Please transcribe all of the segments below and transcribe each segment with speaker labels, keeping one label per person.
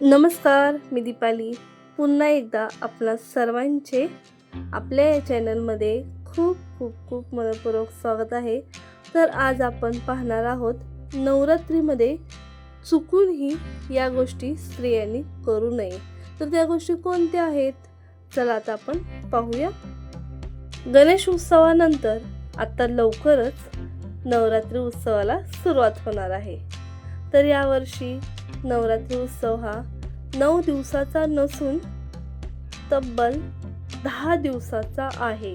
Speaker 1: नमस्कार मी दीपाली. पुन्हा एकदा आपल्या सर्वांचे आपल्या या चॅनलमध्ये खूप खूप खूप मनपूर्वक स्वागत आहे. तर आज आपण पाहणार आहोत नवरात्रीमध्ये चुकूनही या गोष्टी स्त्रियांनी करू नये. तर त्या गोष्टी कोणत्या आहेत? चला आता आपण पाहूया. गणेश उत्सवानंतर आता लवकरच नवरात्री उत्सवाला सुरुवात होणार आहे. तर यावर्षी नवरात्री उत्सव हा नऊ दिवसाचा नसून तब्बल दहा दिवसाचा आहे.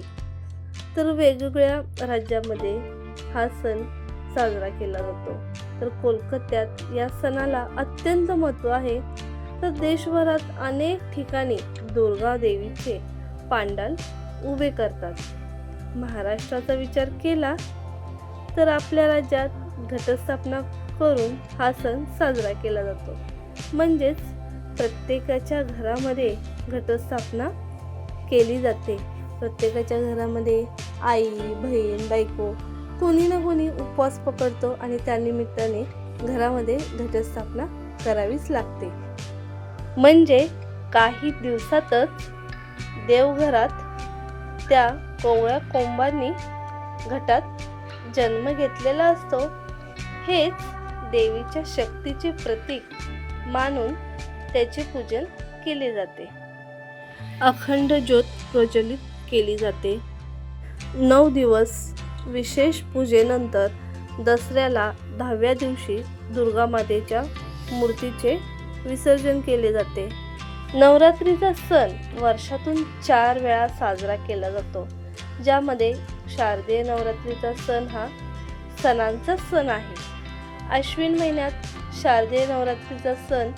Speaker 1: तर वेगवेगळ्या राज्यामध्ये हा सण साजरा केला जातो. तर कोलकात्यात या सणाला अत्यंत महत्त्व आहे. तर देशभरात अनेक ठिकाणी दुर्गा देवीचे पांडाल उभे करतात. महाराष्ट्राचा विचार केला तर आपल्या राज्यात घटस्थापना करून हा सण साजरा केला जातो. म्हणजेच प्रत्येकाच्या घरामध्ये घटस्थापना केली जाते. प्रत्येकाच्या घरामध्ये आई बहीण बायको कोणी ना कोणी उपवास पकडतो आणि त्यानिमित्ताने घरामध्ये घटस्थापना करावीच लागते. म्हणजे काही दिवसातच देवघरात त्या कोवळ्या कोंबांनी घटात जन्म घेतलेला असतो. हेच देवीच्या शक्तीचे प्रतीक मानून त्याचे पूजन केले जाते. अखंड ज्योत प्रज्वलित केली जाते. नऊ दिवस विशेष पूजेनंतर दसऱ्याला दहाव्या दिवशी दुर्गा मातेच्या मूर्तीचे विसर्जन केले जाते. नवरात्रीचा सण वर्षातून चार वेळा साजरा केला जातो. ज्यामध्ये शारदीय नवरात्रीचा सण हा सणांचा सण आहे. अश्विन महिन्यात शारदीय नवरात्रीचा सण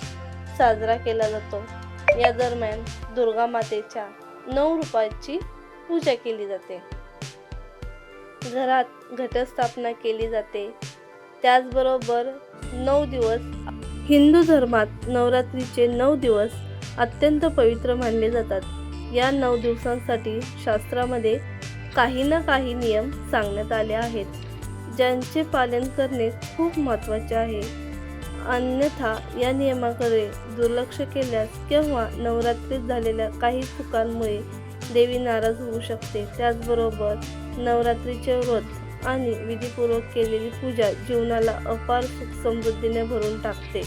Speaker 1: साजरा केला जातो. या दरम्यान दुर्गा मातेच्या नऊ रूपाची पूजा केली जाते. घरात घटस्थापना केली जाते. त्याचबरोबर नऊ दिवस हिंदू धर्मात नवरात्रीचे नऊ दिवस अत्यंत पवित्र मानले जातात. या नऊ दिवसांसाठी शास्त्रामध्ये काही ना काही नियम सांगण्यात आले आहेत. ज्यांचे पालन करणे खूप महत्त्वाचे आहे. अन्यथा या नियमाकडे दुर्लक्ष केल्यास किंवा नवरात्रीत झालेल्या काही चुकांमुळे देवी नाराज होऊ शकते. त्याचबरोबर नवरात्रीचे व्रत आणि विधीपूर्वक केलेली पूजा जीवनाला अपार सुख समृद्धीने भरून टाकते.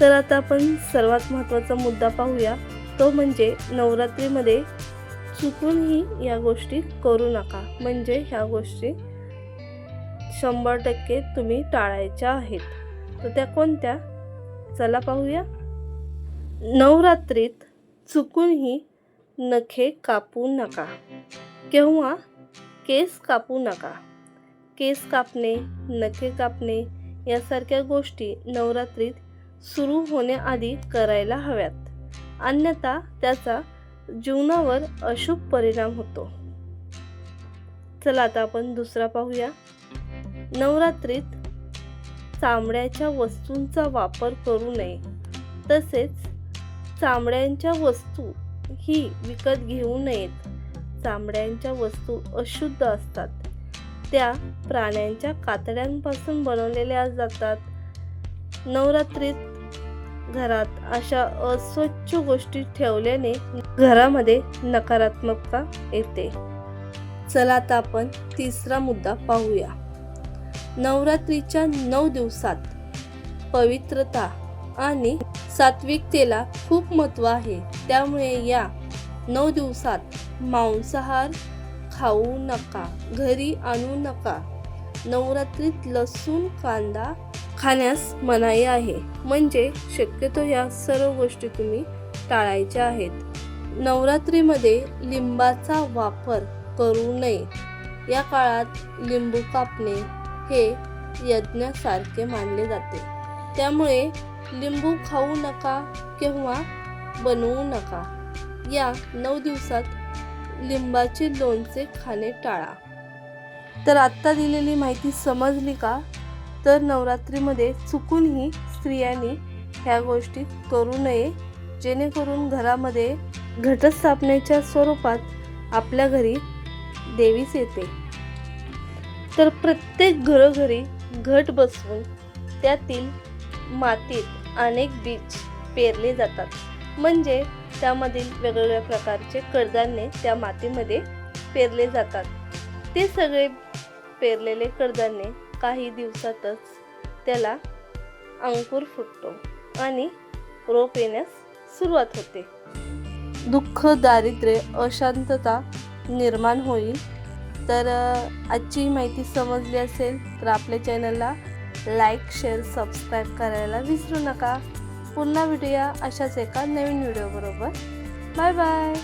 Speaker 1: तर आता आपण सर्वात महत्त्वाचा मुद्दा पाहूया. तो म्हणजे नवरात्रीमध्ये चुकूनही या गोष्टी करू नका. म्हणजे ह्या गोष्टी शंभर टक्के तुम्ही टाळायच्या आहेत. तर त्या कोणत्या? चला पाहूया. नवरात्रीत चुकूनही नखे कापू नका किंवा केस कापू नका. केस कापणे नखे कापणे यासारख्या गोष्टी नवरात्रीत सुरू होण्याआधी करायला हव्यात. अन्यथा त्याचा जीवनावर अशुभ परिणाम होतो. चला आता आपण दुसरा पाहूया. नवरात्रीत चामड्याच्या वस्तूंचा वापर करू नये. तसेच चामड्यांच्या वस्तू ही विकत घेऊ नयेत. चामड्यांच्या वस्तू अशुद्ध असतात. त्या प्राण्यांच्या कातड्यांपासून बनवलेल्या जातात. नवरात्रीत घरात अशा अस्वच्छ गोष्टी ठेवल्याने घरामध्ये नकारात्मकता येते. चला आता आपण तिसरा मुद्दा पाहूया. नवरात्रीच्या नऊ दिवसात पवित्रता आणि सात्विकतेला खूप महत्त्व आहे. त्यामुळे या नऊ दिवसात मांसाहार खाऊ नका घरी आणू नका. नवरात्रीत लसूण कांदा खाण्यास मनाई आहे. म्हणजे शक्यतो या सर्व गोष्टी तुम्ही टाळायच्या आहेत. नवरात्रीमध्ये लिंबाचा वापर करू नये. या काळात लिंबू कापणे हे यज्ञासारखे मानले जाते. त्यामुळे लिंबू खाऊ नका किंवा बनवू नका. या नऊ दिवसात लिंबाचे लोणचे खाणे टाळा. तर आत्ता दिलेली माहिती समजली का? तर नवरात्रीमध्ये चुकूनही स्त्रियांनी ह्या गोष्टी करू नये जेणेकरून घरामध्ये घटस्थापनेच्या स्वरूपात आपल्या घरी देवीच येते. तर प्रत्येक घरोघरी घट बसवून त्यातील मातीत अनेक बीज पेरले जातात. म्हणजे त्यामधील वेगवेगळ्या प्रकारचे कडधान्ये त्या मातीमध्ये पेरले जातात. ते सगळे पेरलेले कडधान्ये काही दिवसातच त्याला अंकुर फुटतो आणि रोप येण्यास सुरुवात होते. दुःख दारिद्र्य अशांतता निर्माण होईल तर आजची माहिती समजली असेल तर आपल्या चॅनलला लाईक शेअर सबस्क्राईब करायला विसरू नका. पुन्हा भेटूया अशाच एका नवीन व्हिडिओबरोबर. Bye bye.